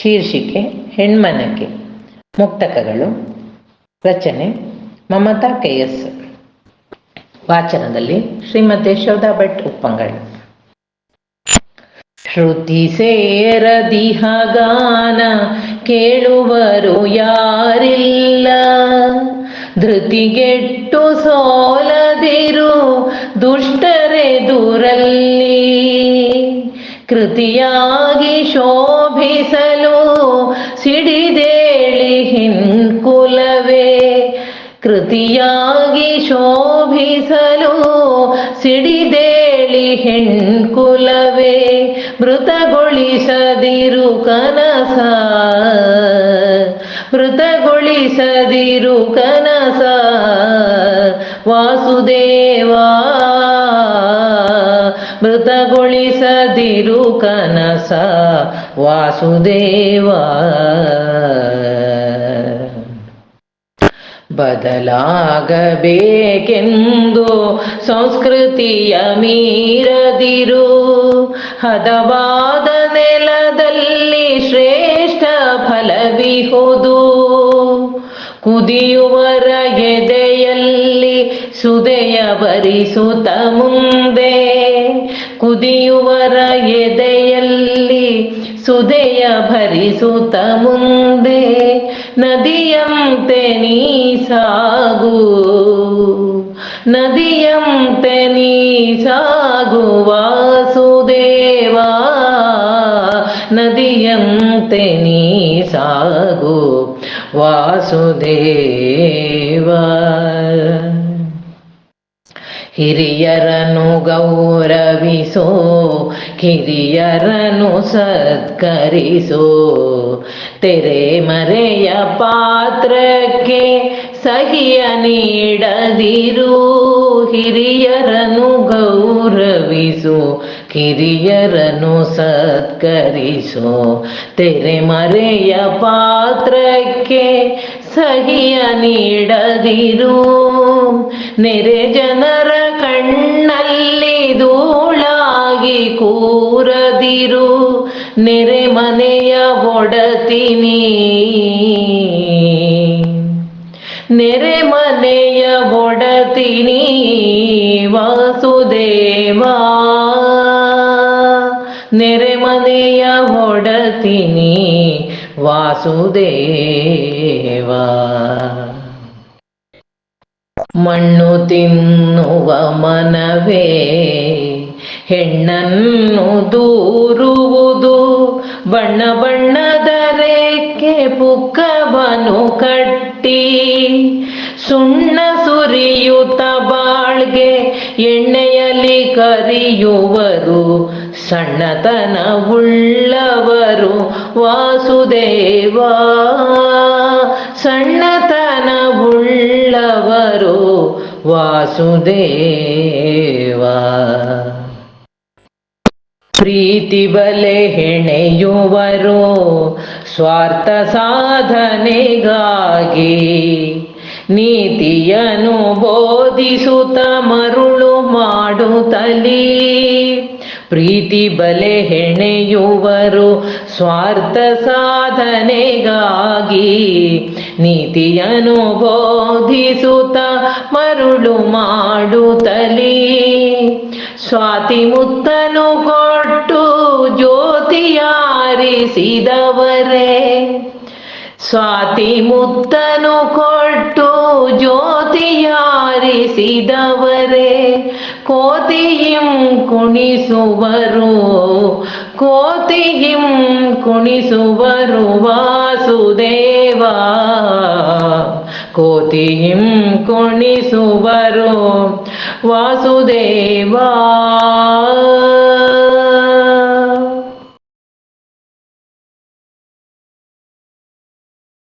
ಶೀರ್ಷಿಕೆ ಹೆಣ್ಮನಕ್ಕೆ ಮುಕ್ತಕಗಳು, ರಚನೆ, ಮಮತಾ ಕೆ ಎಸ್ ವಾಚನದಲ್ಲಿ ಶ್ರೀಮತಿ ಶೋಧಾ ಭಟ್ ಉಪ್ಪಂಗಳ ಶ್ರುತಿ ಸೇರದಿಹ ಗಾನ ಕೇಳುವರು ಯಾರಿಲ್ಲ. ಧೃತಿಗೆಟ್ಟು ಸೋಲದಿರು ದುಷ್ಟರೆದುರಲ್ಲಿ. ಕೃತಿಯಾಗಿ ಶೋಭಿಸಲು ಸಿಡಿದೇಳಿ ಹಿಂಕುಲವೇ ಕೃತಿಯಾಗಿ ಶೋಭಿಸಲು ಸಿಡಿದೇಳಿ ಹೆಣ್ಕುಲವೇ ಮೃತಗೊಳಿಸದಿರು ಕನಸ ಮೃತಗೊಳಿಸದಿರು ಕನಸ ವಾಸುದೇವಾ ಮೃತಗೊಳಿಸದಿರು ಕನಸ ವಾಸುದೇವ. ಬದಲಾಗಬೇಕೆಂದು ಸಂಸ್ಕೃತಿಯ ಮೀರದಿರು. ಹದವಾದ ನೆಲದಲ್ಲಿ ಶ್ರೇಷ್ಠ ಫಲವಿಹುದು. ಕುದಿಯುವರ ಎದೆಯಲ್ಲಿ ಸುದೆಯ ಬರಿಸುತ್ತ ಮುಂದೆ ಕುದಿಯುವರ ಎದೆಯಲ್ಲಿ ಸುದೆಯ ಭರಿಸುತ್ತ ಮುಂದೆ ನದಿಯಂತೆ ನೀ ಸಾಗು ನದಿಯಂತೆ ನೀ ಸಾಗು ವಾಸುದೇವಾ ನದಿಯಂತೆ ನೀ ಸಾಗು ವಾಸುದೇವಾ ಹಿರಿಯರನ್ನು ಗೌರವಿಸೋ ಹಿರಿಯರನು ಸತ್ಕರಿಸೋ. ತೆರೆ ಮರೆಯ ಪಾತ್ರಕ್ಕೆ ಸಹಿಯ ನೀಡದಿರು, ಹಿರಿಯರನು ಗೌರವಿಸು, ಕಿರಿಯರನು ಸತ್ಕರಿಸೋ. ತೆರೆಮರೆಯ ಪಾತ್ರಕ್ಕೆ ಸಹಿಯ ನೀಡದಿರು, ನೆರೆ ಜನರ ಕೂರದಿರು, ನೆರೆ ಮನೆಯ ಒಡತಿನಿ. ನೆರೆ ಮನೆಯ ಒಡತಿನಿ, ವಾಸುದೇವಾ. ನೆರೆ ಮನೆಯ ಒಡತಿನಿ, ವಾಸುದೇವಾ. ಮಣ್ಣು ತಿನ್ನುವ ಮನವೇ. ಹೆಣ್ಣನ್ನು ದೂರುವುದು ಬಣ್ಣ ಬಣ್ಣದ ರೇಖೆ ಪುಕ್ಕವನು ಕಟ್ಟಿ ಸುಣ್ಣ ಸುರಿಯುತ್ತ ಬಾಳ್ಗೆ ಎಣ್ಣೆಯಲ್ಲಿ ಕರಿಯುವರು ಸಣ್ಣತನ ಉಳ್ಳವರು ವಾಸುದೇವಾ ಸಣ್ಣತನ ಉಳ್ಳವರು ವಾಸುದೇವಾ ಪ್ರೀತಿ ಬಲೆ ಹೆಣೆಯುವರು, ಸ್ವಾರ್ಥ ಸಾಧನೆಗಾಗಿ. ನೀತಿಯನು ಬೋಧಿಸುತ್ತ ಮರುಳು ಮಾಡುತ್ತಲೀ. ಪ್ರೀತಿ ಬಲೆ ಹೆಣೆಯುವರು, ಸ್ವಾರ್ಥ ಸಾಧನೆಗಾಗಿ. ನೀತಿಯನು ಬೋಧಿಸುತ್ತ ಮರುಳು ಮಾಡುತ್ತಲೀ. ಸ್ವಾತಿ ಮುತ್ತನು ಜ್ಯೋತಿಯಾರಿಸಿದವರೇ ಸ್ವಾತಿ ಮುತ್ತನು ಕೊಟ್ಟು ಜ್ಯೋತಿಯಾರಿಸಿದವರೇ. ಕೋತಿಹಿಂ ಕುಣಿಸುವರು ಕೋತಿಹಿಂ ಕುಣಿಸುವರು ವಾಸುದೇವ. ಕೋತಿಹಿಂ ಕುಣಿಸುವರು ವಾಸುದೇವಾ.